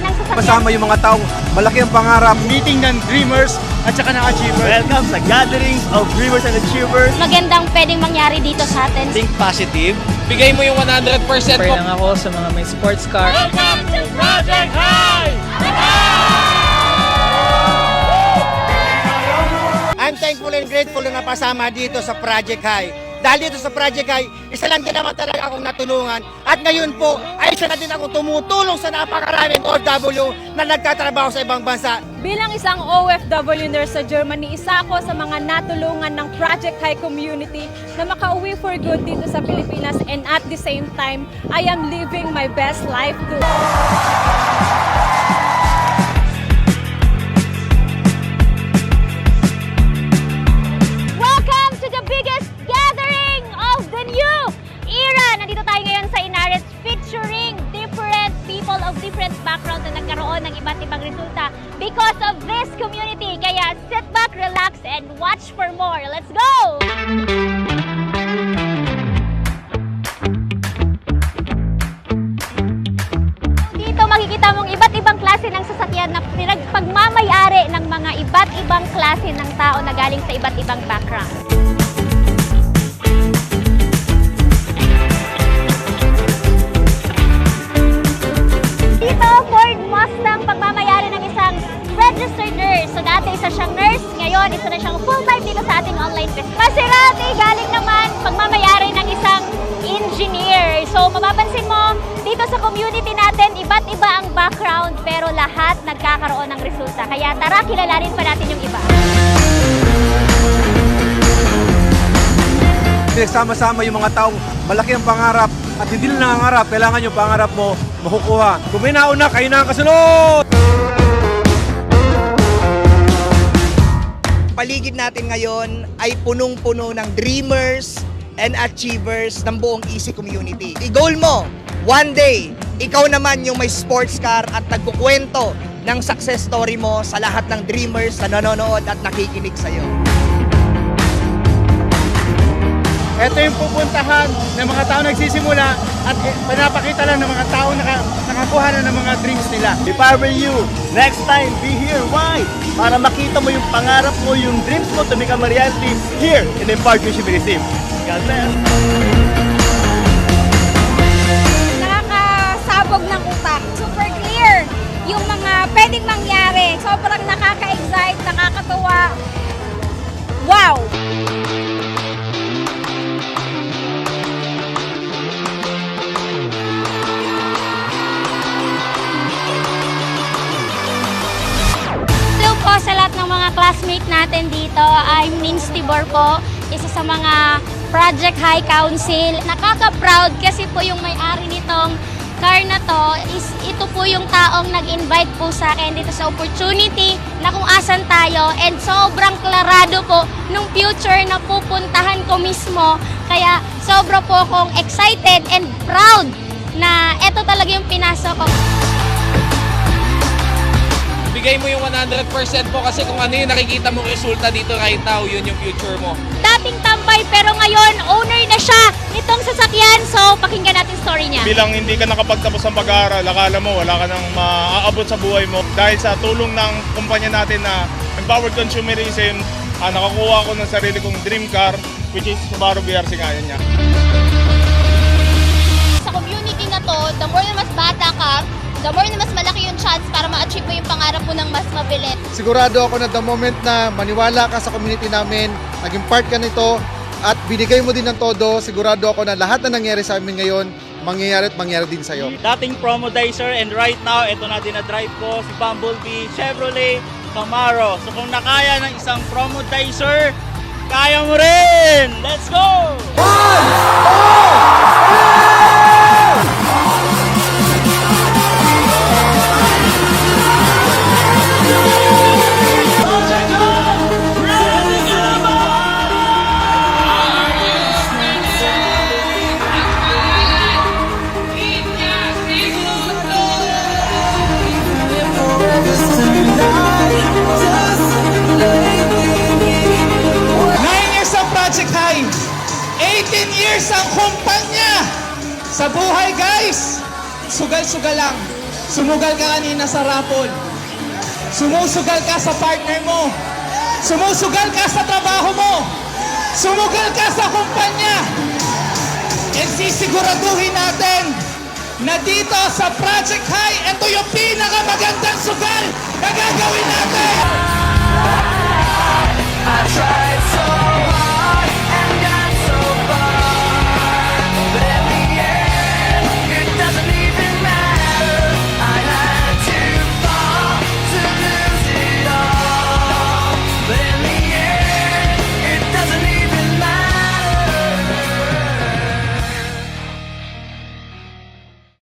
ng sasakyan. Kasama yung mga taong malaki ang pangarap. meeting ng dreamers at saka ng achievers. Welcome sa gatherings of dreamers and achievers. Magandang pwedeng mangyari dito sa atin. Think positive. Bigay mo yung 100% Pray mo. lang ako sa mga may sports car. I'm thankful and grateful na napasama dito sa Project High. Dahil dito sa Project High, isa lang din naman talaga akong natulungan. At ngayon po, ay isa na din akong tumutulong sa napakaraming OFW na nagtatrabaho sa ibang bansa. Bilang isang OFW nurse sa Germany, isa ako sa mga natulungan ng Project High Community na makauwi for good dito sa Pilipinas and at the same time, I am living my best life too. Iba't ibang resulta because of this community. Kaya sit back, relax, and watch for more. Let's go! Dito makikita mong iba't ibang klase ng sasakyan na pinagpagmamayari ng mga iba't ibang klase ng tao na galing sa iba't ibang background. Ngayon isa na siyang full-time dito sa ating online business. Maserati galing naman pagmamayari ng isang engineer. So mapapansin mo, dito sa community natin, iba't iba ang background pero lahat nagkakaroon ng resulta. Kaya tara, kilalanin pa natin yung iba. Pinagsama-sama yung mga taong malaki ang pangarap at hindi lang nangangarap, kailangan yung pangarap mo makukuha. Kung may nauna, kayo na ang kasunod! Paligid natin ngayon ay punong-puno ng dreamers and achievers ng buong Easy Community. I-goal mo, one day, ikaw naman yung may sports car at nagkukwento ng success story mo sa lahat ng dreamers na nanonood at nakikinig sa'yo. Ito yung pupuntahan ng mga tao nagsisimula at eh, pinapakita lang ng mga tao na nakakuha na ng mga dreams nila. If I were you, next time, be here. Why? Para makita mo yung pangarap mo, yung dreams mo to become a reality here in Empowered Mission Receive. God bless. Nakakasabog ng utak. Super clear yung mga pwedeng mangyari. Sobrang nakaka-excite, nakakatuwa. Wow! Classmate natin dito. I'm Nins Tibor po, isa sa mga Project High Council. Nakaka-proud kasi po yung may-ari nitong car na to is ito po yung taong nag-invite po sa akin dito sa opportunity na kung asan tayo and sobrang klarado po nung future na pupuntahan ko mismo. Kaya sobra po akong excited and proud na ito talaga yung pinasok ko. Bigay mo yung 100% mo kasi kung ano yung nakikita mong resulta dito right now, yun yung future mo. dating tambay pero ngayon owner na siya nitong sasakyan. So, pakinggan natin story niya. bilang hindi ka nakapagtapos ng pag-aaral, akala mo wala ka nang maaabot sa buhay mo. Dahil sa tulong ng kumpanya natin na Empowered Consumerism, ah, nakakuha ko ng sarili kong dream car, which is Subaru BRC ngayon niya. Sigurado ako na the moment na maniwala ka sa community namin, naging part ka nito, at binigay mo din ng todo, sigurado ako na lahat na nangyari sa amin ngayon, mangyayari at mangyari din sa'yo. Dating promodizer and right now, ito na din na drive ko, si Bumblebee Chevrolet Camaro. So kung nakaya ng isang promodizer, kaya mo rin! Let's go! Nine 18 years ang kumpanya. Sa buhay, guys. Sugal-sugal lang. Sumugal ka kanina sa raffle. Sumusugal ka sa partner mo. Sumusugal ka sa trabaho mo. Sumugal ka sa kumpanya. And sisiguraduhin natin na dito sa Project High, ito yung pinakamagandang sugal na gagawin natin!